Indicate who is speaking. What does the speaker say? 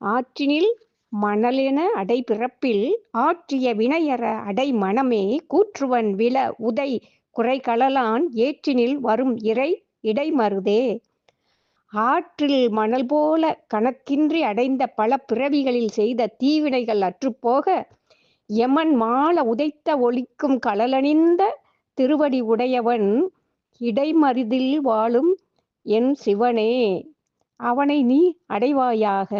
Speaker 1: ஆற்றினில் மணலென அடைபிறப்பில் ஆற்றிய வினையற அடைமனமே கூற்றுவன் வில உதை குறைகளலான் ஏற்றினில் வரும் இறை இடைமருதே. ஆற்றில் மணல் போல கணக்கின்றி அடைந்த பல பிறவிகளில் செய்த தீவினைகள் அற்றுப்போக எமன் மால உதைத்த ஒளிக்கும் கழலணிந்த திருவடி உடையவன் இடைமருதில் வாழும் என் சிவனே. அவனை நீ அடைவாயாக